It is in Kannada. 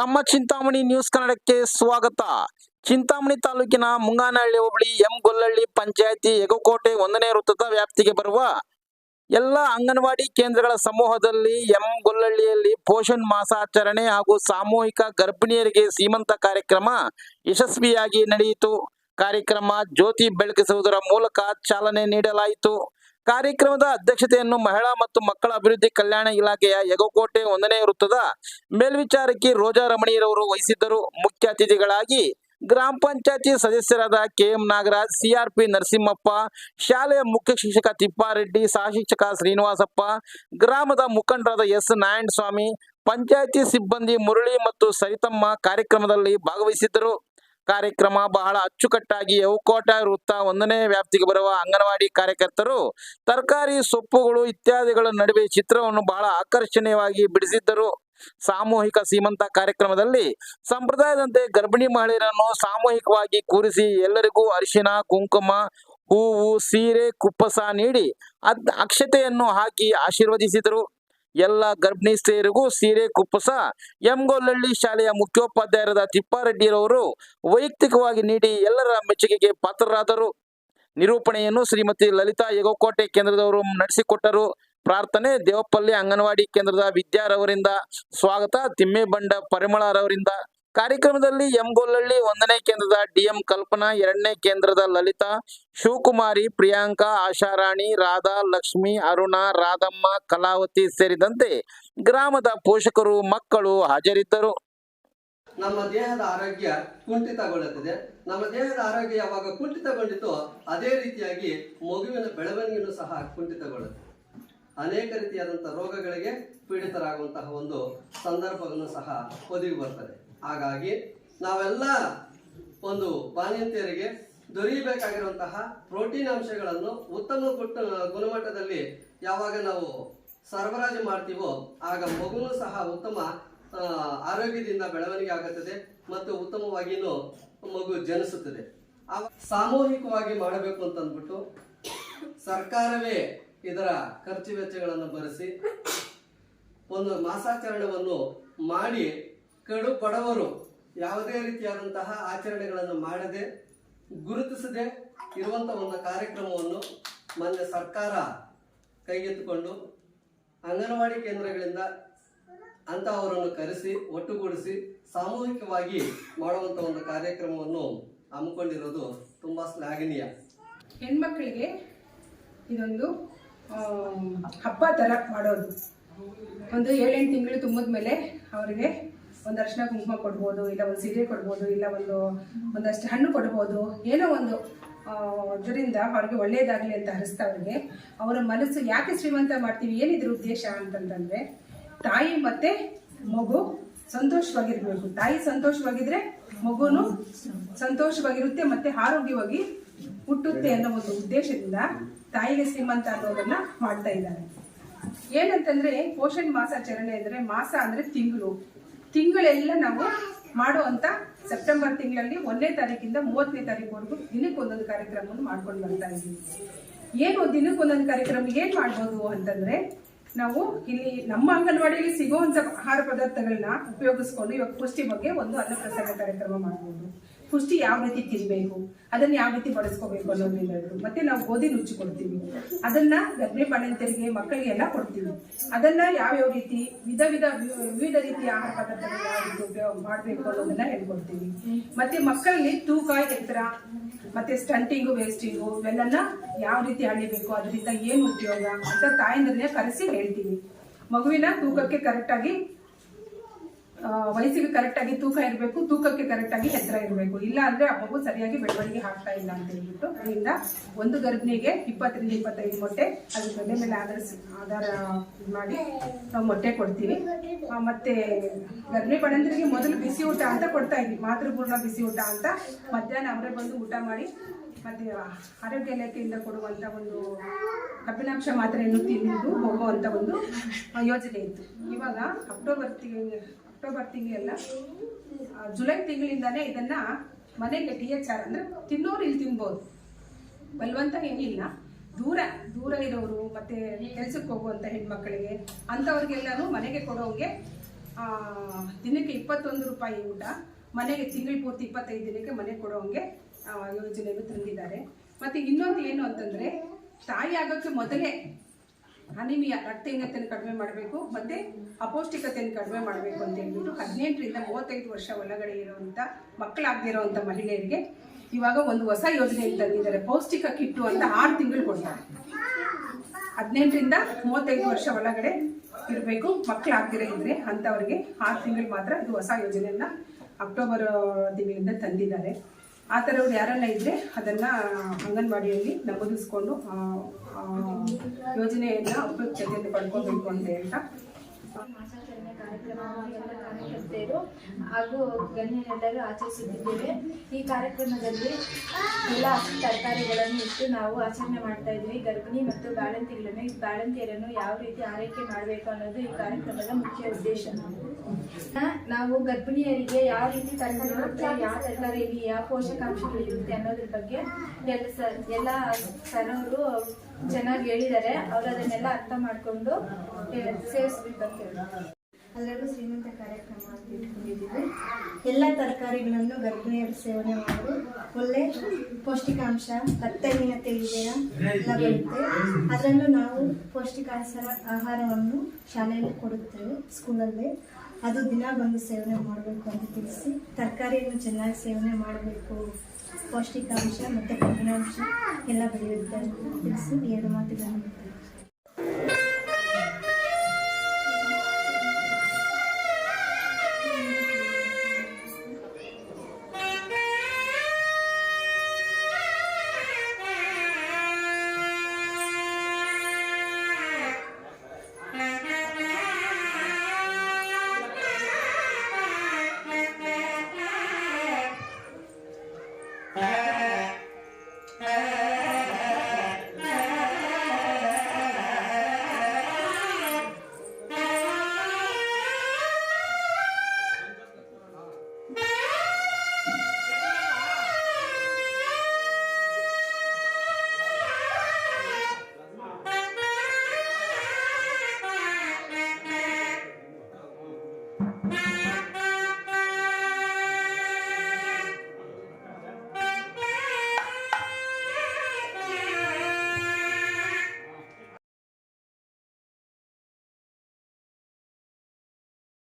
ನಮ್ಮ ಚಿಂತಾಮಣಿ ನ್ಯೂಸ್ ಕನ್ನಡಕ್ಕೆ ಸ್ವಾಗತ. ಚಿಂತಾಮಣಿ ತಾಲೂಕಿನ ಮುಂಗಾನಹಳ್ಳಿ ಹೋಬಳಿ ಎಂ ಗೊಲ್ಲಹಳ್ಳಿ ಪಂಚಾಯತಿ ಎಗಕೋಟೆ ಒಂದನೇ ವೃತ್ತದ ವ್ಯಾಪ್ತಿಗೆ ಬರುವ ಎಲ್ಲ ಅಂಗನವಾಡಿ ಕೇಂದ್ರಗಳ ಸಮೂಹದಲ್ಲಿ ಎಂ ಗೊಲ್ಲಹಳ್ಳಿಯಲ್ಲಿ ಪೋಷಣ್ ಮಾಸಾಚರಣೆ ಹಾಗೂ ಸಾಮೂಹಿಕ ಗರ್ಭಿಣಿಯರಿಗೆ ಸೀಮಂತ ಕಾರ್ಯಕ್ರಮ ಯಶಸ್ವಿಯಾಗಿ ನಡೆಯಿತು. ಕಾರ್ಯಕ್ರಮ ಜ್ಯೋತಿ ಬೆಳಗಿಸುವುದರ ಮೂಲಕ ಚಾಲನೆ ನೀಡಲಾಯಿತು. ಕಾರ್ಯಕ್ರಮದ ಅಧ್ಯಕ್ಷತೆಯನ್ನು ಮಹಿಳಾ ಮತ್ತು ಮಕ್ಕಳ ಅಭಿವೃದ್ಧಿ ಕಲ್ಯಾಣ ಇಲಾಖೆಯ ಯಗೋಕೋಟೆ ಒಂದನೇ ವೃತ್ತದ ಮೇಲ್ವಿಚಾರಕಿ ರೋಜಾ ರಮಣಿಯರವರು ವಹಿಸಿದ್ದರು. ಮುಖ್ಯ ಅತಿಥಿಗಳಾಗಿ ಗ್ರಾಮ ಪಂಚಾಯತಿ ಸದಸ್ಯರಾದ ಕೆಎಂ ನಾಗರಾಜ್, ಸಿಆರ್ಪಿ ನರಸಿಂಹಪ್ಪ, ಶಾಲೆಯ ಮುಖ್ಯ ಶಿಕ್ಷಕ ತಿಪ್ಪಾರೆಡ್ಡಿ, ಸಹ ಶಿಕ್ಷಕ ಶ್ರೀನಿವಾಸಪ್ಪ, ಗ್ರಾಮದ ಮುಖಂಡರಾದ ಎಸ್ ನಾರಾಯಣಸ್ವಾಮಿ, ಪಂಚಾಯತಿ ಸಿಬ್ಬಂದಿ ಮುರಳಿ ಮತ್ತು ಸರಿತಮ್ಮ ಕಾರ್ಯಕ್ರಮದಲ್ಲಿ ಭಾಗವಹಿಸಿದ್ದರು. ಕಾರ್ಯಕ್ರಮ ಬಹಳ ಅಚ್ಚುಕಟ್ಟಾಗಿ ಯವಕೋಟ ವೃತ್ತ ಒಂದನೇ ವ್ಯಾಪ್ತಿಗೆ ಬರುವ ಅಂಗನವಾಡಿ ಕಾರ್ಯಕರ್ತರು ತರಕಾರಿ ಸೊಪ್ಪುಗಳು ಇತ್ಯಾದಿಗಳ ನಡುವೆ ಚಿತ್ರವನ್ನು ಬಹಳ ಆಕರ್ಷಣೀಯವಾಗಿ ಬಿಡಿಸಿದ್ದರು. ಸಾಮೂಹಿಕ ಸೀಮಂತ ಕಾರ್ಯಕ್ರಮದಲ್ಲಿ ಸಂಪ್ರದಾಯದಂತೆ ಗರ್ಭಿಣಿ ಮಹಿಳೆಯರನ್ನು ಸಾಮೂಹಿಕವಾಗಿ ಕೂರಿಸಿ ಎಲ್ಲರಿಗೂ ಅರಿಶಿನ, ಕುಂಕುಮ, ಹೂವು, ಸೀರೆ, ಕುಪ್ಪಸ ನೀಡಿ ಅದ್ ಅಕ್ಷತೆಯನ್ನು ಹಾಕಿ ಆಶೀರ್ವದಿಸಿದರು. ಎಲ್ಲ ಗರ್ಭಿಣಿ ಸ್ತ್ರೀಯರಿಗೂ ಸೀರೆ ಕುಪ್ಪಸ. ಎಂಗೊಲ್ಲಹಳ್ಳಿ ಶಾಲೆಯ ಮುಖ್ಯೋಪಾಧ್ಯಾಯರಾದ ತಿಪ್ಪಾರೆಡ್ಡಿರವರು ವೈಯಕ್ತಿಕವಾಗಿ ನೀಡಿ ಎಲ್ಲರ ಮೆಚ್ಚುಗೆಗೆ ಪಾತ್ರರಾದರು. ನಿರೂಪಣೆಯನ್ನು ಶ್ರೀಮತಿ ಲಲಿತಾ ಯಗೋಕೋಟೆ ಕೇಂದ್ರದವರು ನಡೆಸಿಕೊಟ್ಟರು. ಪ್ರಾರ್ಥನೆ ದೇವಪಲ್ಲಿ ಅಂಗನವಾಡಿ ಕೇಂದ್ರದ ವಿದ್ಯಾರವರಿಂದ. ಸ್ವಾಗತ ತಿಮ್ಮೇಬಂಡ ಪರಿಮಳರವರಿಂದ. ಕಾರ್ಯಕ್ರಮದಲ್ಲಿ ಎಂ ಗೊಲ್ಲಳ್ಳಿ ಒಂದನೇ ಕೇಂದ್ರದ ಡಿಎಂ ಕಲ್ಪನಾ, ಎರಡನೇ ಕೇಂದ್ರದ ಲಲಿತಾ, ಶಿವಕುಮಾರಿ, ಪ್ರಿಯಾಂಕಾ, ಆಶಾರಾಣಿ, ರಾಧಾ, ಲಕ್ಷ್ಮಿ, ಅರುಣ, ರಾಧಮ್ಮ, ಕಲಾವತಿ ಸೇರಿದಂತೆ ಗ್ರಾಮದ ಪೋಷಕರು, ಮಕ್ಕಳು ಹಾಜರಿದ್ದರು. ನಮ್ಮ ದೇಹದ ಆರೋಗ್ಯ ಕುಂಠಿತಗೊಳ್ಳುತ್ತದೆ. ನಮ್ಮ ದೇಹದ ಆರೋಗ್ಯ ಯಾವಾಗ ಕುಂಠಿತಗೊಂಡಿತೋ ಅದೇ ರೀತಿಯಾಗಿ ಮಗುವಿನ ಬೆಳವಣಿಗೆಯನ್ನು ಸಹ ಕುಂಠಿತಗೊಳ್ಳುತ್ತದೆ. ಅನೇಕ ರೀತಿಯಾದಂತಹ ರೋಗಗಳಿಗೆ ಪೀಡಿತರಾಗುವಂತಹ ಒಂದು ಸಂದರ್ಭವನ್ನು ಸಹ ಒದಗಿ ಬರ್ತದೆ. ಹಾಗಾಗಿ ನಾವೆಲ್ಲ ಒಂದು ಬಾಣಂತಿಯರಿಗೆ ದೊರೆಯಬೇಕಾಗಿರುವಂತಹ ಪ್ರೋಟೀನ್ ಅಂಶಗಳನ್ನು ಉತ್ತಮ ಗುಣಮಟ್ಟದಲ್ಲಿ ಯಾವಾಗ ನಾವು ಸರಬರಾಜು ಮಾಡ್ತೀವೋ ಆಗ ಮಗುನು ಸಹ ಉತ್ತಮ ಆರೋಗ್ಯದಿಂದ ಬೆಳವಣಿಗೆ ಆಗುತ್ತದೆ ಮತ್ತು ಉತ್ತಮವಾಗಿಯೂ ಮಗು ಜನಿಸುತ್ತದೆ. ಆ ಸಾಮೂಹಿಕವಾಗಿ ಮಾಡಬೇಕು ಅಂತ ಅಂದ್ಬಿಟ್ಟು ಸರ್ಕಾರವೇ ಇದರ ಖರ್ಚು ವೆಚ್ಚಗಳನ್ನು ಭರಿಸಿ ಒಂದು ಮಾಸಾಚರಣೆಯನ್ನು ಮಾಡಿ ಕಡು ಬಡವರು. ಯಾವುದೇ ರೀತಿಯಾದಂತಹ ಆಚರಣೆಗಳನ್ನು ಮಾಡದೆ, ಗುರುತಿಸದೆ ಇರುವಂತಹ ಒಂದು ಕಾರ್ಯಕ್ರಮವನ್ನು ಮೊನ್ನೆ ಸರ್ಕಾರ ಕೈಗೆತ್ತಿಕೊಂಡು ಅಂಗನವಾಡಿ ಕೇಂದ್ರಗಳಿಂದ ಅಂತಹವರನ್ನು ಕರೆಸಿ, ಒಟ್ಟುಗೂಡಿಸಿ, ಸಾಮೂಹಿಕವಾಗಿ ಮಾಡುವಂತ ಒಂದು ಕಾರ್ಯಕ್ರಮವನ್ನು ಹಮ್ಮಿಕೊಂಡಿರೋದು ತುಂಬಾ ಶ್ಲಾಘನೀಯ. ಹೆಣ್ಮಕ್ಳಿಗೆ ಇದೊಂದು ಹಬ್ಬ ಥರ ಮಾಡೋದು. ಒಂದು ಏಳೆಂಟು ತಿಂಗಳು ತುಂಬಿದ ಮೇಲೆ ಅವರಿಗೆ ಒಂದು ಅರ್ಶಿನ ಕುಂಕುಮ ಕೊಡ್ಬೋದು, ಇಲ್ಲ ಒಂದು ಸೀರೆ ಕೊಡ್ಬೋದು, ಇಲ್ಲ ಒಂದು ಒಂದಷ್ಟು ಹಣ್ಣು ಕೊಡ್ಬೋದು, ಏನೋ ಒಂದು ಅದರಿಂದ ಅವ್ರಿಗೆ ಒಳ್ಳೆಯದಾಗಲಿ ಅಂತ ಹರಿಸ್ತಾ ಅವ್ರಿಗೆ ಅವರ ಮನಸ್ಸು ಯಾಕೆ ಶ್ರೀಮಂತ ಮಾಡ್ತೀವಿ, ಏನಿದ್ರ ಉದ್ದೇಶ ಅಂತಂತಂದರೆ, ತಾಯಿ ಮತ್ತು ಮಗು ಸಂತೋಷವಾಗಿರ್ಬೇಕು. ತಾಯಿ ಸಂತೋಷವಾಗಿದ್ರೆ ಮಗುನು ಸಂತೋಷವಾಗಿರುತ್ತೆ ಮತ್ತೆ ಆರೋಗ್ಯವಾಗಿ ಹುಟ್ಟುತ್ತೆ ಅನ್ನೋ ಒಂದು ಉದ್ದೇಶದಿಂದ ತಾಯಿಗೆ ಶ್ರೀಮಂತ ಅನ್ನೋದನ್ನ ಮಾಡ್ತಾ ಇದ್ದಾರೆ. ಏನಂತಂದ್ರೆ, ಪೋಷಣ್ ಮಾಸಾಚರಣೆ ಅಂದ್ರೆ ಮಾಸ ಅಂದ್ರೆ ತಿಂಗಳು. ತಿಂಗಳೆಲ್ಲ ನಾವು ಮಾಡುವಂತ ಸೆಪ್ಟೆಂಬರ್ ತಿಂಗಳಲ್ಲಿ ಒಂದನೇ ತಾರೀಕಿಂದ ಮೂವತ್ತನೇ ದಿನಕ್ಕೆ ಒಂದೊಂದು ಕಾರ್ಯಕ್ರಮವನ್ನು ಮಾಡ್ಕೊಂಡು ಬರ್ತಾ ಇದ್ದೀವಿ. ಏನು ದಿನಕ್ಕೆ ಒಂದೊಂದು ಕಾರ್ಯಕ್ರಮ ಏನ್ ಮಾಡ್ಬೋದು ಅಂತಂದ್ರೆ, ನಾವು ಇಲ್ಲಿ ನಮ್ಮ ಅಂಗನವಾಡಿಯಲ್ಲಿ ಸಿಗುವಂತ ಆಹಾರ ಪದಾರ್ಥಗಳನ್ನ ಉಪಯೋಗಿಸ್ಕೊಂಡು ಇವಾಗ ಪುಷ್ಟಿ ಬಗ್ಗೆ ಒಂದು ಅನ್ನಪ್ರಸಾದ ಕಾರ್ಯಕ್ರಮ ಮಾಡ್ಬೋದು. ಪುಷ್ಟಿ ಯಾವ ರೀತಿ ತಿನ್ಬೇಕು, ಅದನ್ನ ಯಾವ ರೀತಿ ಬಳಸ್ಕೋಬೇಕು ಅನ್ನೋದ್ರಿಂದ ಹೇಳಿದ್ರು ಮತ್ತೆ ನಾವು ಗೋಧಿ ರುಚಿ ಕೊಡ್ತೀವಿ. ಅದನ್ನ ಗರ್ಭಿಣಿ ಬಾಣಂತರಿಗೆ ಮಕ್ಕಳಿಗೆ ಎಲ್ಲ ಕೊಡ್ತೀವಿ. ಅದನ್ನ ಯಾವ್ಯಾವ ರೀತಿ, ವಿಧ ವಿಧ, ವಿವಿಧ ರೀತಿಯ ಆಹಾರ ಪದಾರ್ಥಗಳನ್ನ ಉಪಯೋಗ ಮಾಡಬೇಕು ಅನ್ನೋದನ್ನ ಹೇಳ್ಕೊಡ್ತೀವಿ. ಮತ್ತೆ ಮಕ್ಕಳಲ್ಲಿ ತೂಕ ಎತ್ತರ ಮತ್ತೆ ಸ್ಟಂಟಿಂಗು ವೇಸ್ಟಿಂಗು ಇವೆಲ್ಲನ ಯಾವ ರೀತಿ ಅಳಿಬೇಕು, ಅದರಿಂದ ಏನು ಉಪಯೋಗ ಅಂತ ತಾಯಂದ್ರನ್ನೇ ಕರೆಸಿ ಹೇಳ್ತೀವಿ. ಮಗುವಿನ ತೂಕಕ್ಕೆ ಕರೆಕ್ಟಾಗಿ ವಯಸ್ಸಿಗೆ ಕರೆಕ್ಟಾಗಿ ತೂಕ ಇರಬೇಕು, ತೂಕಕ್ಕೆ ಕರೆಕ್ಟಾಗಿ ಎತ್ತರ ಇರಬೇಕು. ಇಲ್ಲ ಅಂದ್ರೆ ಆ ಮಗು ಸರಿಯಾಗಿ ಬೆಳವಣಿಗೆ ಆಗ್ತಾ ಇಲ್ಲ ಅಂತ ಹೇಳ್ಬಿಟ್ಟು ಅದರಿಂದ ಒಂದು ಗರ್ಭಿಣಿಗೆ ಇಪ್ಪತ್ತರಿಂದ ಇಪ್ಪತ್ತೈದು ಮೊಟ್ಟೆ ಅದ್ರ ಬೆಲೆ ಮೇಲೆ ಆಧರಿಸಿ ಆಧಾರ ಮಾಡಿ ನಾವು ಮೊಟ್ಟೆ ಕೊಡ್ತೀವಿ. ಮತ್ತೆ ಗರ್ಭಿಣಿ ಬಡಂದ್ರಿಗೆ ಮೊದಲು ಬಿಸಿ ಊಟ ಅಂತ ಕೊಡ್ತಾ ಇದ್ವಿ. ಮಾತೃಪೂರ್ಣ ಬಿಸಿ ಊಟ ಅಂತ. ಮಧ್ಯಾಹ್ನ ಅವರೇ ಬಂದು ಊಟ ಮಾಡಿ, ಮತ್ತೆ ಆರೋಗ್ಯ ಇಲಾಖೆಯಿಂದ ಕೊಡುವಂತ ಒಂದು ಕಬ್ಬಿನಾಂಶ ಮಾತ್ರೆಯನ್ನು ತಿಂದು ಹೋಗುವಂತ ಒಂದು ಯೋಜನೆ ಇತ್ತು. ಇವಾಗ ಅಕ್ಟೋಬರ್ ಅಕ್ಟೋಬರ್ ತಿಂಗಳೆಲ್ಲ ಜುಲೈ ತಿಂಗಳಿಂದಾನೇ ಇದನ್ನ ಮನೆಗೆ ಟಿ ಎಚ್ ಆರ್ ಅಂದ್ರೆ ತಿನ್ನೋರು ಇಲ್ಲಿ ತಿನ್ಬೋದು. ಬಲವಂತ ಏನಿಲ್ಲ. ದೂರ ದೂರ ಇರೋರು ಮತ್ತೆ ಕೆಲ್ಸಕ್ಕೆ ಹೋಗುವಂತ ಹೆಣ್ಮಕ್ಳಿಗೆ, ಅಂಥವ್ರಿಗೆಲ್ಲಾನು ಮನೆಗೆ ಕೊಡೋಂಗೆ ದಿನಕ್ಕೆ ಇಪ್ಪತ್ತೊಂದು ರೂಪಾಯಿ ಊಟ, ಮನೆಗೆ ತಿಂಗಳು ಪೂರ್ತಿ ಇಪ್ಪತ್ತೈದು ದಿನಕ್ಕೆ ಮನೆ ಕೊಡೋಂಗೆ ಯೋಜನೆಯನ್ನು ತಂದಿದ್ದಾರೆ. ಮತ್ತೆ ಇನ್ನೊಂದು ಏನು ಅಂತಂದ್ರೆ, ತಾಯಿ ಆಗೋಕ್ಕೆ ಮೊದಲೇ ಅನಿಮಿಯಾ, ರಕ್ತಹೀನತೆಯನ್ನು ಕಡಿಮೆ ಮಾಡಬೇಕು ಮತ್ತು ಅಪೌಷ್ಟಿಕತೆಯನ್ನು ಕಡಿಮೆ ಮಾಡಬೇಕು ಅಂತ ಹೇಳ್ಬಿಟ್ಟು ಹದಿನೆಂಟರಿಂದ ಮೂವತ್ತೈದು ವರ್ಷ ಒಳಗಡೆ ಇರುವಂಥ ಮಕ್ಕಳಾಗದಿರೋವಂಥ ಮಹಿಳೆಯರಿಗೆ ಇವಾಗ ಒಂದು ಹೊಸ ಯೋಜನೆಯಿಂದ ತಂದಿದ್ದಾರೆ, ಪೌಷ್ಟಿಕ ಕಿಟ್ಟು ಅಂತ ಆರು ತಿಂಗಳು ಕೊಡ್ತಾರೆ. ಹದಿನೆಂಟರಿಂದ ಮೂವತ್ತೈದು ವರ್ಷ ಒಳಗಡೆ ಇರಬೇಕು, ಮಕ್ಕಳಾಗ್ದಿರ ಇದ್ರೆ ಅಂಥವ್ರಿಗೆ ಆರು ತಿಂಗಳು ಮಾತ್ರ ಇದು ಹೊಸ ಯೋಜನೆಯನ್ನ ಅಕ್ಟೋಬರ್ ತಿಂಗಳಿಂದ ತಂದಿದ್ದಾರೆ. ಆ ಥರವ್ರು ಯಾರೆಲ್ಲ ಇದ್ರೆ ಅದನ್ನ ಅಂಗನವಾಡಿಯಲ್ಲಿ ನಮೂದಿಸ್ಕೊಂಡು ಯೋಜನೆಯನ್ನ ಉಪಯುಕ್ತತೆಯಿಂದ ಪಡ್ಕೋಬೇಕು ಅಂತ ಹೇಳ್ತಾ. ಮಾಸಾಚರಣೆ ಕಾರ್ಯಕ್ರಮವನ್ನು ಎಲ್ಲ ಕಾರ್ಯಕರ್ತೆಯರು ಹಾಗೂ ಗಣ್ಯರೆಲ್ಲರೂ ಆಚರಿಸುತ್ತಿದ್ದೇವೆ. ಈ ಕಾರ್ಯಕ್ರಮದಲ್ಲಿ ಎಲ್ಲ ಹಸಿ ತರಕಾರಿಗಳನ್ನು ಇಟ್ಟು ನಾವು ಆಚರಣೆ ಮಾಡ್ತಾ ಇದ್ವಿ ಗರ್ಭಿಣಿ ಮತ್ತು ಬಾಳಂತಿಗಳನ್ನು ಬಾಳಂತಿಯರನ್ನು ಯಾವ ರೀತಿ ಆರೈಕೆ ಮಾಡಬೇಕು ಅನ್ನೋದು ಈ ಕಾರ್ಯಕ್ರಮದ ಮುಖ್ಯ ಉದ್ದೇಶ. ನಾವು ಗರ್ಭಿಣಿಯರಿಗೆ ಯಾವ ರೀತಿ ತರಕಾರಿ ಕೊಡ್ತಾರೆ ಯಾವ ತರಕಾರಿಯಲ್ಲಿ ಯಾವ ಪೋಷಕಾಂಶಗಳು ಇರುತ್ತೆ ಅನ್ನೋದ್ರ ಬಗ್ಗೆ ಎಲ್ಲ ಸರ್ ಎಲ್ಲ ಸರವರು ಚೆನ್ನಾಗಿ ಹೇಳಿದ್ದಾರೆ. ಅವ್ರು ಅದನ್ನೆಲ್ಲ ಅರ್ಥ ಮಾಡಿಕೊಂಡು ಸೇವಿಸ್ಬೇಕಂತೆ ಅದರಲ್ಲೂ ಶ್ರೀಮಂತ ಕಾರ್ಯಕ್ರಮ ಅಂತ ಇಟ್ಕೊಂಡಿದ್ದೀವಿ. ಎಲ್ಲ ತರಕಾರಿಗಳನ್ನು ಗರ್ಭಿಣಿಯರು ಸೇವನೆ ಮಾಡಿ, ಒಳ್ಳೆ ಪೌಷ್ಟಿಕಾಂಶ, ರಕ್ತಹೀನತೆ ಇದೆಯಾ ಎಲ್ಲ ಬರುತ್ತೆ. ಅದರಲ್ಲೂ ನಾವು ಪೌಷ್ಟಿಕಾಂಶ ಆಹಾರವನ್ನು ಶಾಲೆಯಲ್ಲಿ ಕೊಡುತ್ತೇವೆ, ಸ್ಕೂಲಲ್ಲಿ. ಅದು ದಿನ ಬಂದು ಸೇವನೆ ಮಾಡಬೇಕು ಅಂತ ತಿಳಿಸಿ, ತರಕಾರಿಯನ್ನು ಚೆನ್ನಾಗಿ ಸೇವನೆ ಮಾಡಬೇಕು. ಪೌಷ್ಟಿಕಾಂಶ ಮತ್ತು ಕಬ್ಬಿಣಾಂಶ ಎಲ್ಲ ಬೆಳೆಯುತ್ತೆ ತಿಳಿಸಿ ಎರಡು ಮಾತುಗಳನ್ನು